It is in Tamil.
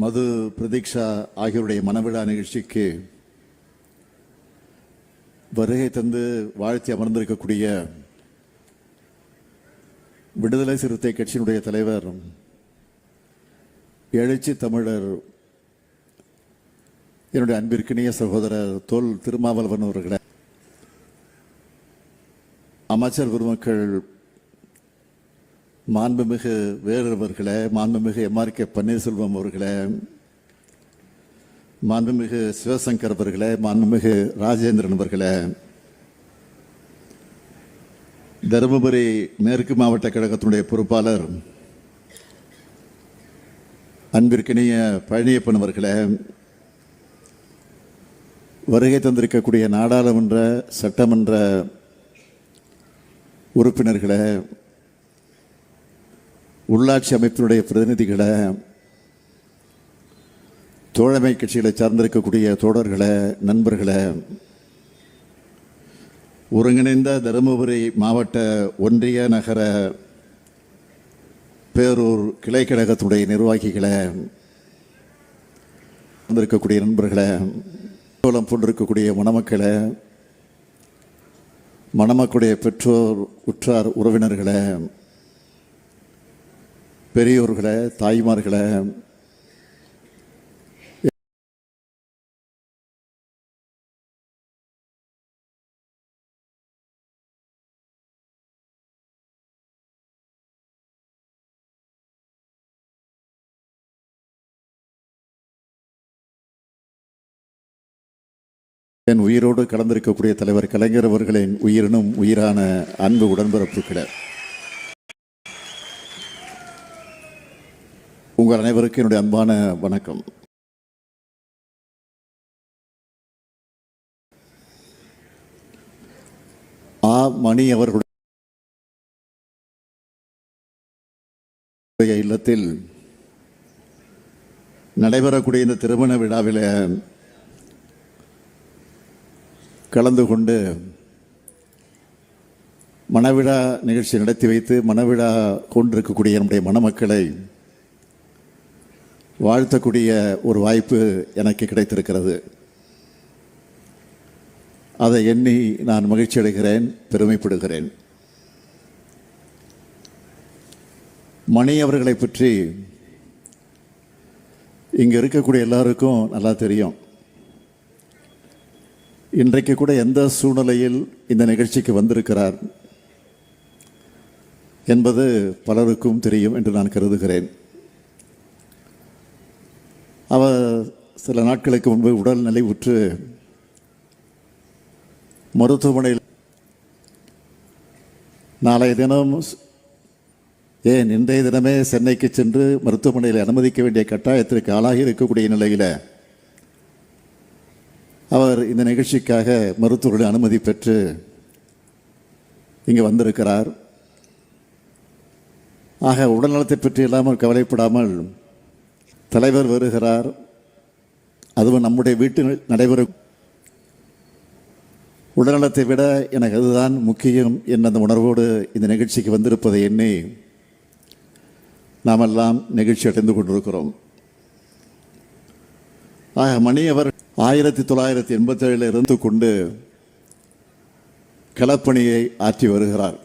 மது பிரதீக்ஷா ஆகியோருடைய மனவிழா நிகழ்ச்சிக்கு வருகை தந்து வாழ்த்தி அமர்ந்திருக்கக்கூடிய விடுதலை சிறுத்தை கட்சியினுடைய தலைவர் எழுச்சி தமிழர் என்னுடைய அன்பிற்கினிய சகோதரர் தோல் திருமாவளவன் அவர்களை. அமைச்சர் பெருமக்கள் மாண்புமிகு வேறவர்களே மாண்புமிகு எம்ஆர் கே பன்னீர்செல்வம் அவர்களே மாண்புமிகு சிவசங்கர் அவர்களே மாண்புமிகு ராஜேந்திரன் அவர்களே தருமபுரி மேற்கு மாவட்ட கழகத்தினுடைய பொறுப்பாளர் அன்பிற்கினிய பழனியப்பன் அவர்களே வருகை தந்திருக்கக்கூடிய நாடாளுமன்ற சட்டமன்ற உறுப்பினர்களே உள்ளாட்சி அமைப்பினுடைய பிரதிநிதிகளை தோழமை கட்சிகளை சார்ந்திருக்கக்கூடிய தோழர்களை நண்பர்களை ஒருங்கிணைந்த தருமபுரி மாவட்ட ஒன்றிய நகர பேரூர் கிளை கழகத்துடைய நிர்வாகிகளே இருக்கக்கூடிய நண்பர்களை கோலம் போன்றிருக்கக்கூடிய மணமக்களை மணமக்களுடைய பெற்றோர் உற்றார் உறவினர்களை பெரியோர்களை தாய்மார்களை. என் உயிரோடு கலந்திருக்கக்கூடிய தலைவர் கலைஞர் அவர்களின் உயிரினும் உயிரான அன்பு உடன்பிறப்புகளை. உங்கள் அனைவருக்கும் என்னுடைய அன்பான வணக்கம். ஆ மணி அவர்களுடைய இல்லத்தில் நடைபெறக்கூடிய இந்த திருமண விழாவில் கலந்து கொண்டு மணவிழா நிகழ்ச்சி நடத்தி வைத்து மணவிழா கொண்டிருக்கக்கூடிய நம்முடைய மணமக்களை வாழ்த்தக்கூடிய ஒரு வாய்ப்பு எனக்கு கிடைத்திருக்கிறது. அதை எண்ணி நான் மகிழ்ச்சி அடைகிறேன் பெருமைப்படுகிறேன். மணி அவர்களை பற்றி இங்கே இருக்கக்கூடிய எல்லாருக்கும் நல்லா தெரியும். இன்றைக்கு கூட எந்த சூழ்நிலையில் இந்த நிகழ்ச்சிக்கு வந்திருக்கிறார் என்பது பலருக்கும் தெரியும் என்று நான் கருதுகிறேன் அவர் சில நாட்களுக்கு முன்பு உடல் நிலைவுற்று மருத்துவமனையில் நாளைய தினம் ஏன் இன்றைய தினமே சென்னைக்கு சென்று மருத்துவமனையில் அனுமதிக்க வேண்டிய கட்டாயத்திற்கு ஆளாகி இருக்கக்கூடிய நிலையில் அவர் இந்த நிகழ்ச்சிக்காக மருத்துவருடைய அனுமதி பெற்று இங்கே வந்திருக்கிறார். ஆக உடல்நலத்தை பற்றி இல்லாமல் கவலைப்படாமல் தலைவர் வருகிறார். அதுவும் நம்முடைய வீட்டில் நடைபெறும். உடல்நலத்தை விட எனக்கு அதுதான் முக்கியம் என்ற அந்த உணர்வோடு இந்த நிகழ்ச்சிக்கு வந்திருப்பதை எண்ணி நாமெல்லாம் நிகழ்ச்சி அடைந்து கொண்டிருக்கிறோம். ஆக மணி அவர் ஆயிரத்தி தொள்ளாயிரத்தி எண்பத்தி ஏழில் இருந்து கொண்டு களப்பணியை ஆற்றி வருகிறார்.